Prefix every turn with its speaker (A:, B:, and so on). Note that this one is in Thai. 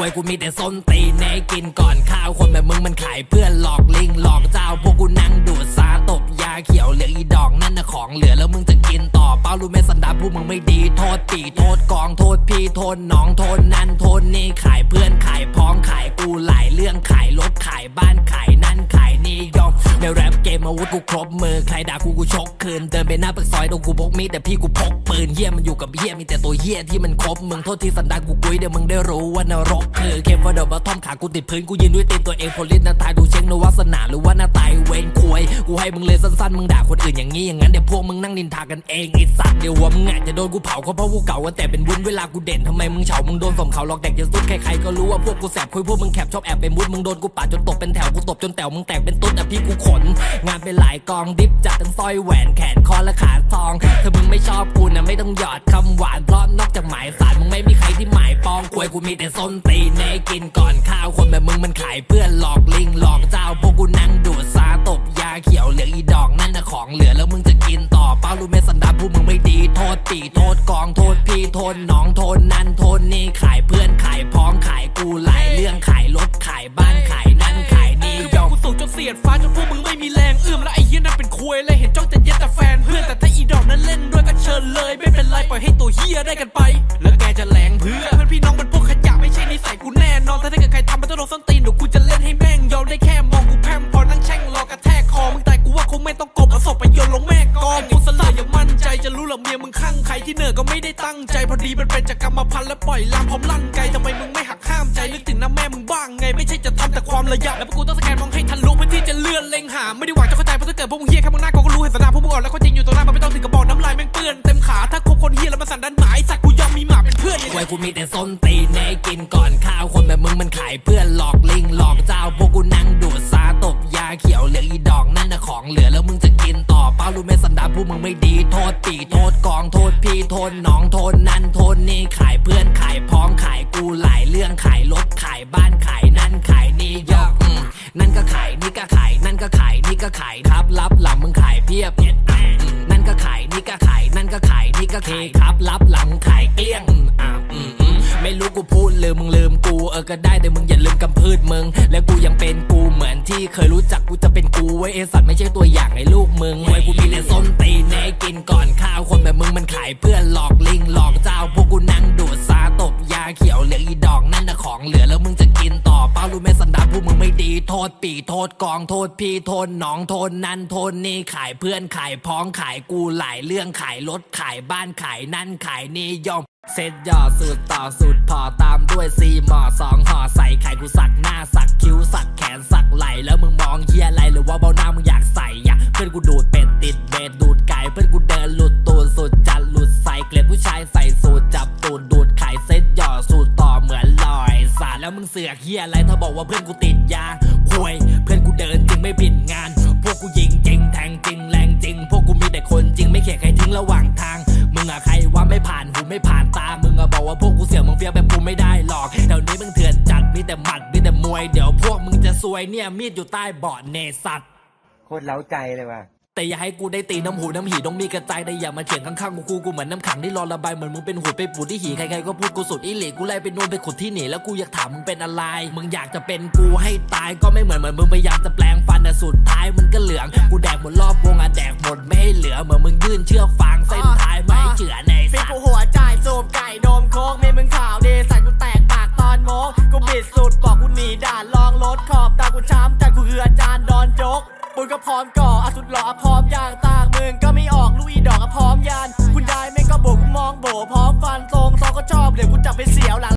A: วยกูมีแต่ส้นตีนให้กินก่อนข้าวคนแบบมึงมันขายเพื่อนหลอกลิงหลอกเจ้าพวกกูนั่งดูดซาตบยาเขียวเหลืออีดอกนั่นน่ะของเหลือแล้วมึงจะกินต่อเป้ารู้ไหมสันดานพวกมึงไม่ดีโทษปีโทษกองโทษพี่โทษน้องโทษนั่นโทษนี่ขายเพื่อนขายพ้องขายกูหลายเรื่องขายรถขายบ้านขาย ในแรปเกมอาวุธกูครบมือ ใครด่ากูกูชกคืน เดินไปหน้าปากซอยตรงกูพกมีดแต่พี่กูพกปืนเฮี้ยมันอยู่กับเฮี้ยมีแต่ตัวเฮี้ยที่มันครบมึงโทษที่สันดานกูกุยเดี๋ยวมึงได้รู้ว่านรกคือเคฟว่าเดี๋ยวมาท่อมขากูติดพื้นกูยืนด้วยตีนตัวเองผลลิ้นหน้าตายดูเช็งนวาสนาหรือว่าหน้าตายเวรควยกูให้มึงเลยสั้นๆมึงด่าคนอื่นอย่างนี้อย่างนั้นเดี๋ยวพวกมึงนั่งนินทากันเองไอ้สัตว์เดี๋ยวหัวมึงอาจจะโดนกูเผาก็เพราะกูเก่ากันแต่เป็นวุ้นเวลากูเด่นทำไมมึงเฉามึงโดนสมเขาหลอกแดกจะสุดใครๆก็รู้ว่าพวกกูแสบคุยพวกมึงแคบชอบแอบไปมุดมึงโดนกูปาดจนตกเป็นแถวกูตบจนแตวมึงแตกเป็นตุ๊ดแต่พี่กูขนงานเป็นหลายกองดิฟจัดทั้งสร้อยแหวนแขนคอและขาทอง ถ้ามึงไม่ชอบกูนะไม่ต้องหยอดคำหวานเพราะนอกจากหมายสารมึงไม่มีใครที่หมายปองควยกูมีแต่ส้นตีนให้กินก่อนข้าวคนแบบมึงมันขายเพื่อนหลอกลิงหลอกเจ้าพวกกูนั่งดูดซาตบยาเขียวเหลืออีดอกนั่นนะของเหลือแล้วมึงจะกินต่อเป้ารู้ไหมสันดานพวกมึงไม่ดีโทษปีโทษกองโทษพี่โทษน้อง นเชิ
B: ญเลยไม่เป็นไรปล่อยให้ตัวเหี้ยได้กันไป แล้วแกจะแหลงเพื่อเพื่อนพี่น้องเป็นพวกขยะไม่ใช่นิสัยกูแน่นอนแต่ถ้าเกิดใครทำมันต้องโดนส้นตีนเดี๋ยวกูจะเล่นให้แม่งยอมได้แค่มองกูแพมพอนั่งแช่งรอกระแทกคอมึงแต่กูว่าคงไม่ต้องกบเอาศพไปโยนลงแม่กองกูสลายอย่ามั่นใจจะรู้หรอเมียมึงข้างใครที่เหนือก็ไม่ได้ตั้งใจพอดีมันเป็นจากกรรมพันธุ์และปล่อยลามพร้อมลั่นไกลทำไมมึงไม่หักห้ามใจนึกถึงน้าแม่มึงบ้างไงไม่ใช่จะทำแต่ความระยะแล้วพวกกูต้องสแกนมองให้ทะลุเพื่อที่จะเลื่อนเล็งหาไม่ได้หวังจะเข้าใจเพราะถ้าเกิดพวกมึงเฮี้ยแค่มึงหน้าก็รู้เห็นสนาพวกมึงอ่อนแล้วก็จริงอยู่ตรงหน้ามันไม่ต้องถึงกระบอก ถ้าคบคนเฮียแล้วมันสั่นด้านหมายสัตว์กูยอมมีหมาเป็นเพื่อน
A: คว
B: ย
A: กูมีแต่ส้นตีนให้กินก่อนข้าวคนแบบมึงมันขายเพื่อนหลอกลิงหลอกเจ้าพวกกูนั่งดูดซาตบยาเขียวเหลืออีดอกนั่นน่ะของเหลือแล้วมึงจะกินต่อเป้ารู้ไหมสันดานพวกมึงไม่ดีโทษปีโทษกองโทษพี่โทษน้องโทษนั่นโทษนี่ขายเพื่อนขายพ้องขายกูหลายเรื่องขายรถขายบ้านขายนั่นขายนี่ยอกอืมนั่นก็ขายนี่ก็ขายนั่นก็ขายนี่ก็ขายครับรับหลังมึงขายเพียบเนี่ยอืมนั่น ก็ขายนี่ก็ขายนั่นก็ขายนี่ก็ขายครับรับหลังขายเกลี้ยงอืมอะอืมอืมไม่รู้กูพูดลืมมึงลืมกูเออก็ได้แต่มึงอย่าลืมกำพืชมึง และกูยังเป็นกูเหมือนที่เคยรู้จักกูจะเป็นกูไว้ยไอสัตว์ไม่ใช่ตัวอย่างไอ้ลูกมึงไว้กูมีแต่ส้นตีนให้กินก่อนข้าวคนแบบมึงมันขายเพื่อนหลอกลิงหลอกเจ้าพวกกูนั่งดูดซาตบยาเขียวเหลืออีดอกนั่นน่ะของเหลือแล้วมึงจะกินต่อเป้ารู้ไหมสันดานพวกมึงไม่ ดีโทษปีโทษกองโทษพี่โทษน้องโทษนั่นโทษนี่ขายเพื่อนขายพ้องขายกูหลายเรื่องขายรถขายบ้านขายนั่นขายนี่ยอมเซ็ตย่อสูตรต่อสูตรพอตามด้วยซีหมอสองห่อใส่ไข่กูสักหน้าสักคิ้วสักแขนสักไหลแล้วมึงมองเฮียอะไรหรือว่าเบ้าหน้ามึงอยากใส่อะเพื่อนกูดูดเป็ดติดเบดดูดไก่เพื่อนกูเดินหลุดตูดสุดจัดหลุดใส่เกล็ดผู้ชายใส่สูตรจับตูดดูดไข่เซ็ตย่อสูตรต่อเหมือนลอยสารแล้วมึงเสือกเฮียอะไรถ้าบอกว่าเพื่อนกูติดยา ไม่ผ่านหูไม่ผ่านตา มึงอะบอกว่าพวกกูเสี่ยงมึงเฟี้ยวแบบกูไม่ได้หรอกแถวนี้มึงเถื่อนจัด มีแต่หมัด มีแต่มวย เดี๋ยวพวกมึงจะซวยเนี่ย มีดอยู่ใต้เบาะเนสัตว์
C: โคตรเล้าใจเลยว่ะ
A: แต่อย่าให้กูได้ตีน้ำหูน้ำหีต้องมีกระจายแต่อย่ามาเถียงข้างๆกูกูกูเหมือนน้ำขังที่รอระบายเหมือนมึงเป็นหูดไปปูดที่หีใครๆก็พูดกูสุดอีหลีกูไล่ไปนู่นไปขุดที่หนีแล้วกูอยากถามมึงเป็นอะไร มึงอยากจะเป็นกูให้ตายก็ไม่เหมือนเหมือนมึงพยายามจะแปลงฟันแต่สุดท้ายมันก็เหลือง กูแดกหมดรอบวงอะแดกหมดไม่ให้เหลือเหมือนมึงยื่นเชือกฟางเส้นท้าย
D: ร้อมก่ออาสุดหล่อพร้อมย่างตากมึงก็ไม่ออกลุยดอกพร้อมยาน คุณยายแม่งก็โบกมองโบพร้อมฟันทรงซองก็ชอบเลยวกูจับไปเสียวหลัง